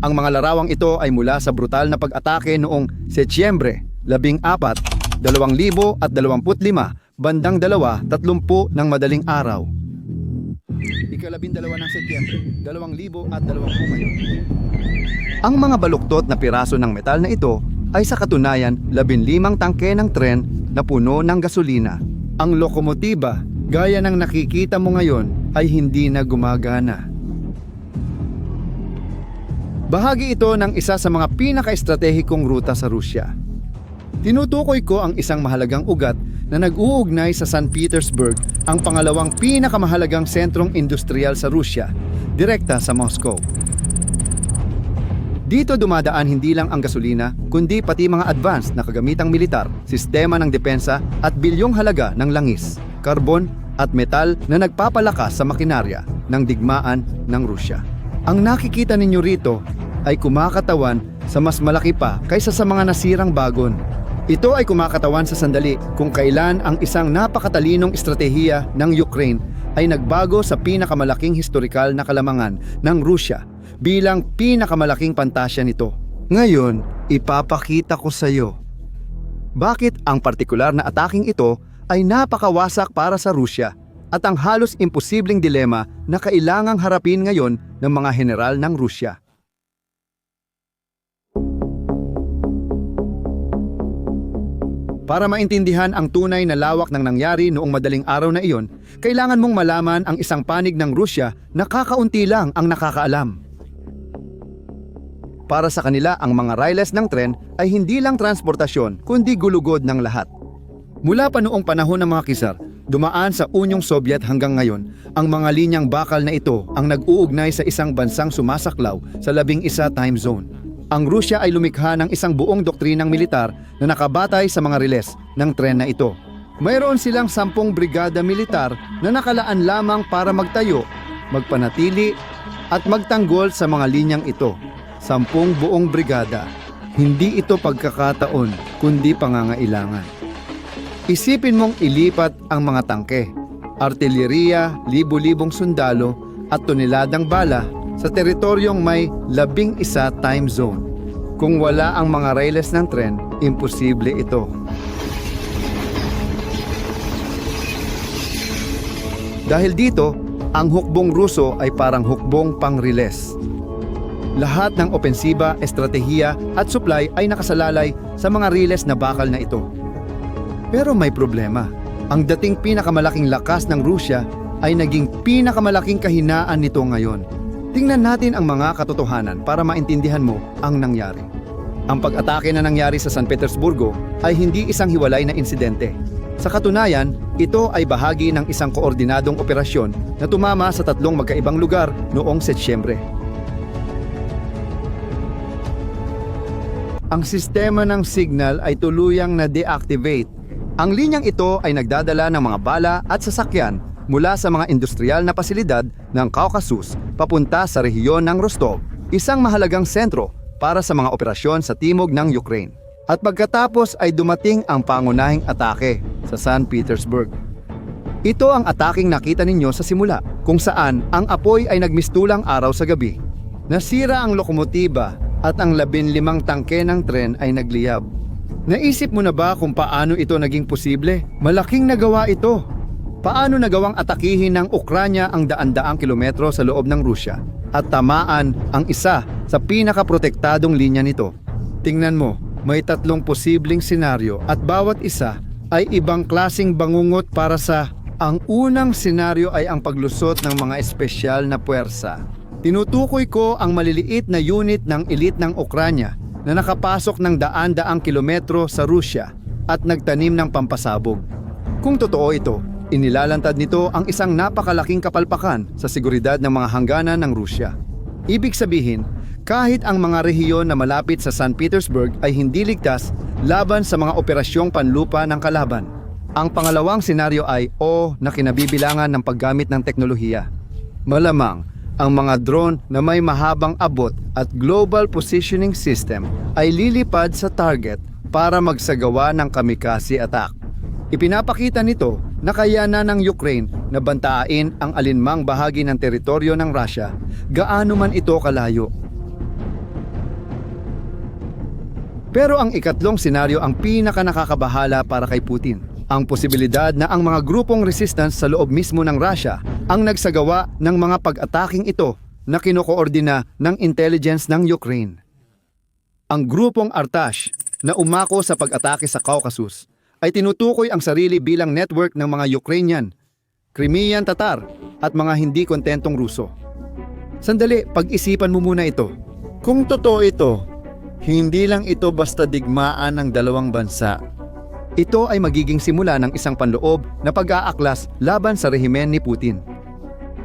Ang mga larawang ito ay mula sa brutal na pag-atake noong Setyembre 14, 2025, bandang 2.30 ng madaling araw. Ikalabindalawa ng Setyembre, 2020 ngayon. Ang mga baluktot na piraso ng metal na ito ay sa katunayan 15 tangke ng tren na puno ng gasolina. Ang lokomotiba, gaya ng nakikita mo ngayon, ay hindi na gumagana. Bahagi ito ng isa sa mga pinaka-estratehikong ruta sa Rusya. Tinutukoy ko ang isang mahalagang ugat na nag-uugnay sa St. Petersburg, ang pangalawang pinakamahalagang sentrong industrial sa Rusya, direkta sa Moscow. Dito dumadaan hindi lang ang gasolina, kundi pati mga advanced na kagamitang militar, sistema ng depensa at bilyong halaga ng langis, karbon at metal na nagpapalakas sa makinarya ng digmaan ng Rusya. Ang nakikita ninyo rito ay kumakatawan sa mas malaki pa kaysa sa mga nasirang bagon. Ito ay kumakatawan sa sandali kung kailan ang isang napakatalinong estratehiya ng Ukraine ay nagbago sa pinakamalaking historikal na kalamangan ng Rusya bilang pinakamalaking pantasya nito. Ngayon, ipapakita ko sa iyo. Bakit ang partikular na ataking ito ay napakawasak para sa Rusya at ang halos imposibleng dilema na kailangang harapin ngayon ng mga general ng Rusya. Para maintindihan ang tunay na lawak ng nangyari noong madaling araw na iyon, kailangan mong malaman ang isang panig ng Rusya na kakaunti lang ang nakakaalam. Para sa kanila, ang mga riles ng tren ay hindi lang transportasyon, kundi gulugod ng lahat. Mula pa noong panahon ng mga kisar, dumaan sa Unyong Soviet hanggang ngayon, ang mga linyang bakal na ito ang nag-uugnay sa isang bansang sumasaklaw sa labing isa time zone. Ang Rusya ay lumikha ng isang buong doktrinang militar na nakabatay sa mga riles ng tren na ito. Mayroon silang sampung brigada militar na nakalaan lamang para magtayo, magpanatili at magtanggol sa mga linyang ito. Sampung buong brigada. Hindi ito pagkakataon, kundi pangangailangan. Isipin mong ilipat ang mga tangke, artilleriya, libu-libong sundalo at toneladang bala sa teritoryong may labing isa time zone. Kung wala ang mga railes ng tren, imposible ito. Dahil dito, ang hukbong Ruso ay parang hukbong pang-riles. Lahat ng opensiba, estratehiya at supply ay nakasalalay sa mga riles na bakal na ito. Pero may problema. Ang dating pinakamalaking lakas ng Rusya ay naging pinakamalaking kahinaan nito ngayon. Tingnan natin ang mga katotohanan para maintindihan mo ang nangyari. Ang pag-atake na nangyari sa San Petersburgo ay hindi isang hiwalay na insidente. Sa katunayan, ito ay bahagi ng isang koordinadong operasyon na tumama sa tatlong magkaibang lugar noong Setyembre. Ang sistema ng signal ay tuluyang na deactivate. Ang linyang ito ay nagdadala ng mga bala at sasakyan mula sa mga industrial na pasilidad ng Caucasus papunta sa rehiyon ng Rostov, isang mahalagang sentro para sa mga operasyon sa timog ng Ukraine. At pagkatapos ay dumating ang pangunahing atake sa San Petersburg. Ito ang ataking nakita ninyo sa simula, kung saan ang apoy ay nagmistulang araw sa gabi. Nasira ang lokomotiba at ang labinlimang tangke ng tren ay nagliyab. Naisip mo na ba kung paano ito naging posible? Malaking nagawa ito. Paano nagawang atakihin ng Ukranya ang daan-daang kilometro sa loob ng Rusya at tamaan ang isa sa pinakaprotektadong linya nito? Tingnan mo, may tatlong posibleng senaryo at bawat isa ay ibang klasing bangungot para sa ang unang senaryo ay ang paglusot ng mga espesyal na puwersa. Tinutukoy ko ang maliliit na unit ng elite ng Ukranya na nakapasok ng daan-daang kilometro sa Rusya at nagtanim ng pampasabog. Kung totoo ito, inilalantad nito ang isang napakalaking kapalpakan sa seguridad ng mga hangganan ng Rusya. Ibig sabihin, kahit ang mga rehiyon na malapit sa St. Petersburg ay hindi ligtas laban sa mga operasyong panlupa ng kalaban. Ang pangalawang senaryo ay o na kinabibilangan ng paggamit ng teknolohiya. Malamang, ang mga drone na may mahabang abot at global positioning system ay lilipad sa target para magsagawa ng kamikaze attack. Ipinapakita nito na kayanan ng Ukraine na bantaan ang alinmang bahagi ng teritoryo ng Russia gaano man ito kalayo. Pero ang ikatlong senaryo ang pinaka nakakabahala para kay Putin. Ang posibilidad na ang mga grupong resistance sa loob mismo ng Russia ang nagsagawa ng mga pag-ataking ito na kinokoordina ng intelligence ng Ukraine. Ang grupong Artash na umako sa pag-atake sa Caucasus ay tinutukoy ang sarili bilang network ng mga Ukrainian, Crimean Tatar at mga hindi kontentong Ruso. Sandali, pag-isipan mo muna ito. Kung totoo ito, hindi lang ito basta digmaan ng dalawang bansa. Ito ay magiging simula ng isang panloob na pag-aaklas laban sa rehimen ni Putin.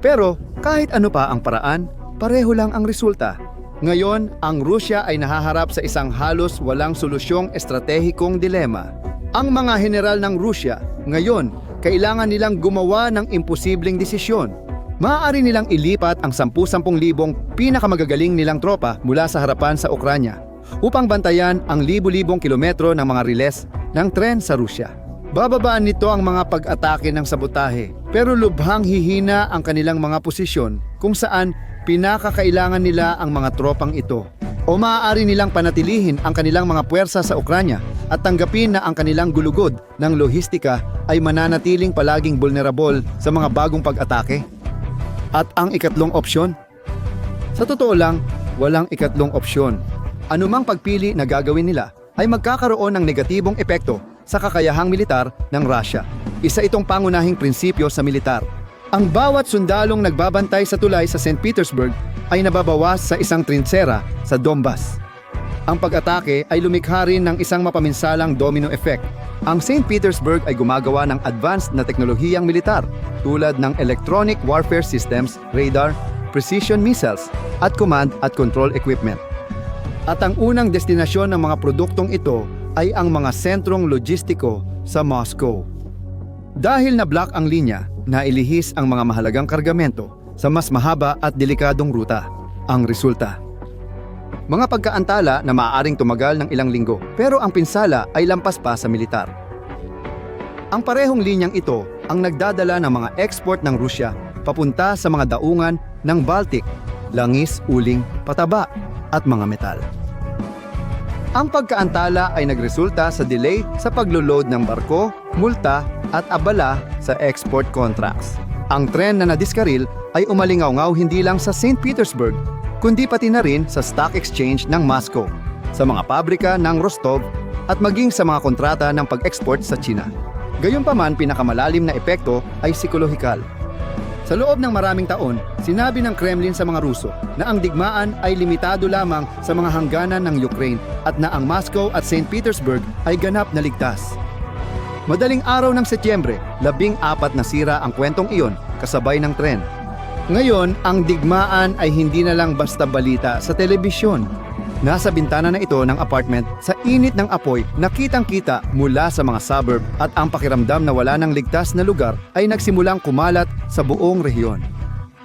Pero kahit ano pa ang paraan, pareho lang ang resulta. Ngayon, ang Rusya ay nahaharap sa isang halos walang solusyong estratehikong dilema. Ang mga general ng Rusya, ngayon, kailangan nilang gumawa ng imposibleng desisyon. Maaari nilang ilipat ang 10-10 libong pinakamagagaling nilang tropa mula sa harapan sa Ukranya upang bantayan ang libu-libong kilometro ng mga riles ng tren sa Rusya. Bababaan nito ang mga pag-atake ng sabotahe pero lubhang hihina ang kanilang mga posisyon kung saan pinakakailangan nila ang mga tropang ito. O maaari nilang panatilihin ang kanilang mga puwersa sa Ukranya at tanggapin na ang kanilang gulugod ng lohistika ay mananatiling palaging vulnerable sa mga bagong pag-atake. At ang ikatlong opsyon? Sa totoo lang, walang ikatlong opsyon. Anumang pagpili na gagawin nila ay magkakaroon ng negatibong epekto sa kakayahang militar ng Russia. Isa itong pangunahing prinsipyo sa militar. Ang bawat sundalong nagbabantay sa tulay sa St. Petersburg ay nababawas sa isang trinsera sa Donbas. Ang pag-atake ay lumikha rin ng isang mapaminsalang domino effect. Ang St. Petersburg ay gumagawa ng advanced na teknolohiyang militar tulad ng electronic warfare systems, radar, precision missiles, at command at control equipment. At ang unang destinasyon ng mga produktong ito ay ang mga sentrong logistiko sa Moscow. Dahil na block ang linya, nailihis ang mga mahalagang kargamento sa mas mahaba at delikadong ruta. Ang resulta, mga pagkaantala na maaaring tumagal ng ilang linggo pero ang pinsala ay lampas pa sa militar. Ang parehong linyang ito ang nagdadala ng mga export ng Rusya papunta sa mga daungan ng Baltic, langis, uling, pataba at mga metal. Ang pagkaantala ay nagresulta sa delay sa paglo-load ng barko, multa at abala sa export contracts. Ang tren na nadiskaril ay umalingaw hindi lang sa St. Petersburg, kundi pati na rin sa stock exchange ng Moscow, sa mga pabrika ng Rostov at maging sa mga kontrata ng pag-export sa China. Gayunpaman pinakamalalim na epekto ay psikolohikal. Sa loob ng maraming taon, sinabi ng Kremlin sa mga Ruso na ang digmaan ay limitado lamang sa mga hangganan ng Ukraine at na ang Moscow at St. Petersburg ay ganap na ligtas. Madaling araw ng Setyembre, labing apat na sira ang kwentong iyon kasabay ng tren. Ngayon, ang digmaan ay hindi na lang basta balita sa telebisyon. Nasa bintana na ito ng apartment sa init ng apoy nakitang-kita mula sa mga suburb at ang pakiramdam na wala ng ligtas na lugar ay nagsimulang kumalat sa buong rehiyon.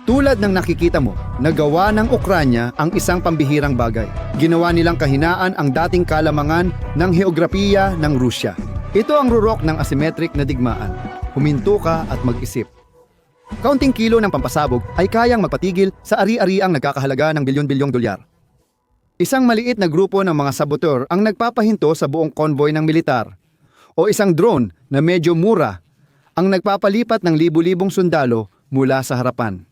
Tulad ng nakikita mo, nagawa ng Ukranya ang isang pambihirang bagay. Ginawa nilang kahinaan ang dating kalamangan ng heograpiya ng Rusya. Ito ang rurok ng asymmetric na digmaan. Huminto ka at mag-isip. Kaunting kilo ng pampasabog ay kayang magpatigil sa ari-ariang nagkakahalaga ng bilyon-bilyong dolyar. Isang maliit na grupo ng mga saboteur ang nagpapahinto sa buong konvoy ng militar. O isang drone na medyo mura ang nagpapalipat ng libu-libong sundalo mula sa harapan.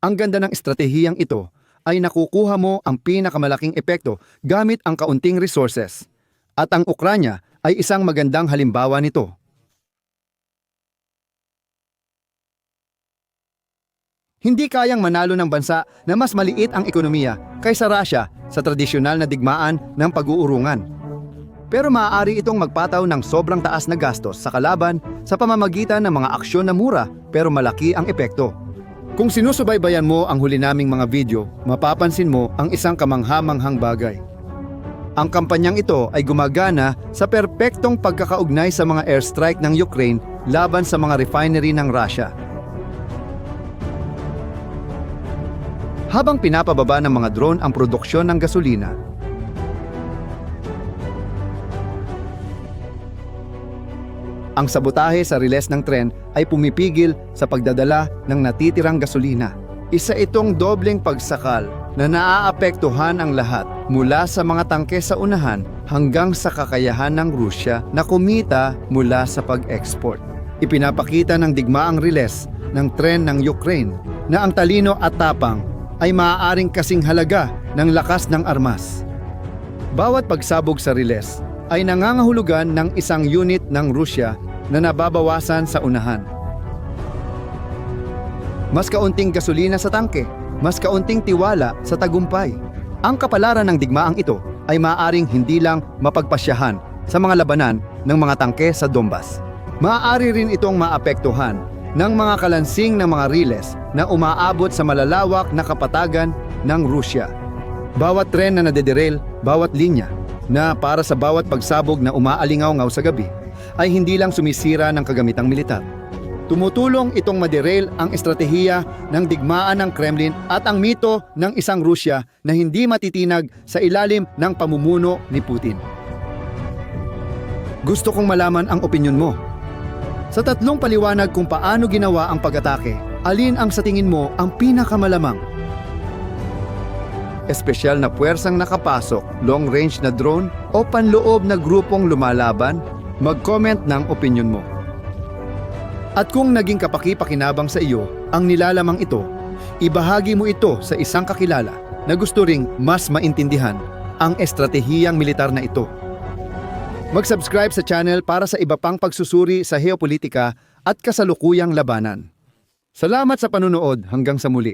Ang ganda ng estratehiyang ito ay nakukuha mo ang pinakamalaking epekto gamit ang kaunting resources. At ang Ukranya ay isang magandang halimbawa nito. Hindi kayang manalo ng bansa na mas maliit ang ekonomiya kaysa Russia sa tradisyonal na digmaan ng pag-uurungan. Pero maaari itong magpataw ng sobrang taas na gastos sa kalaban sa pamamagitan ng mga aksyon na mura pero malaki ang epekto. Kung sinusubaybayan mo ang huli naming mga video, mapapansin mo ang isang kamanghamanghang bagay. Ang kampanyang ito ay gumagana sa perpektong pagkakaugnay sa mga airstrike ng Ukraine laban sa mga refinery ng Russia. Habang pinapababa ng mga drone ang produksyon ng gasolina, ang sabotahe sa riles ng tren ay pumipigil sa pagdadala ng natitirang gasolina. Isa itong dobleng pagsakal. Na naaapektuhan ang lahat mula sa mga tangke sa unahan hanggang sa kakayahan ng Rusya na kumita mula sa pag-export. Ipinapakita ng digmaang riles ng tren ng Ukraine na ang talino at tapang ay maaaring kasing halaga ng lakas ng armas. Bawat pagsabog sa riles ay nangangahulugan ng isang unit ng Rusya na nababawasan sa unahan. Mas kaunting gasolina sa tangke, mas kaunting tiwala sa tagumpay. Ang kapalaran ng digmaang ito ay maaaring hindi lang mapagpasyahan sa mga labanan ng mga tangke sa Donbas. Maaari rin itong maapektuhan ng mga kalansing ng mga riles na umaabot sa malalawak na kapatagan ng Rusya. Bawat tren na nadederail, bawat linya, na para sa bawat pagsabog na umaalingaw-ngaw sa gabi, ay hindi lang sumisira ng kagamitang militar. Tumutulong itong maderail ang estratehiya ng digmaan ng Kremlin at ang mito ng isang Rusya na hindi matitinag sa ilalim ng pamumuno ni Putin. Gusto kong malaman ang opinyon mo. Sa tatlong paliwanag kung paano ginawa ang pag-atake, alin ang sa tingin mo ang pinakamalamang? Espesyal na puwersang nakapasok, long-range na drone o panloob na grupong lumalaban? Mag-comment ng opinyon mo. At kung naging kapaki-pakinabang sa iyo ang nilalamang ito, ibahagi mo ito sa isang kakilala na gusto ring mas maintindihan ang estratehiyang militar na ito. Mag-subscribe sa channel para sa iba pang pagsusuri sa heopolitika at kasalukuyang labanan. Salamat sa panunood hanggang sa muli.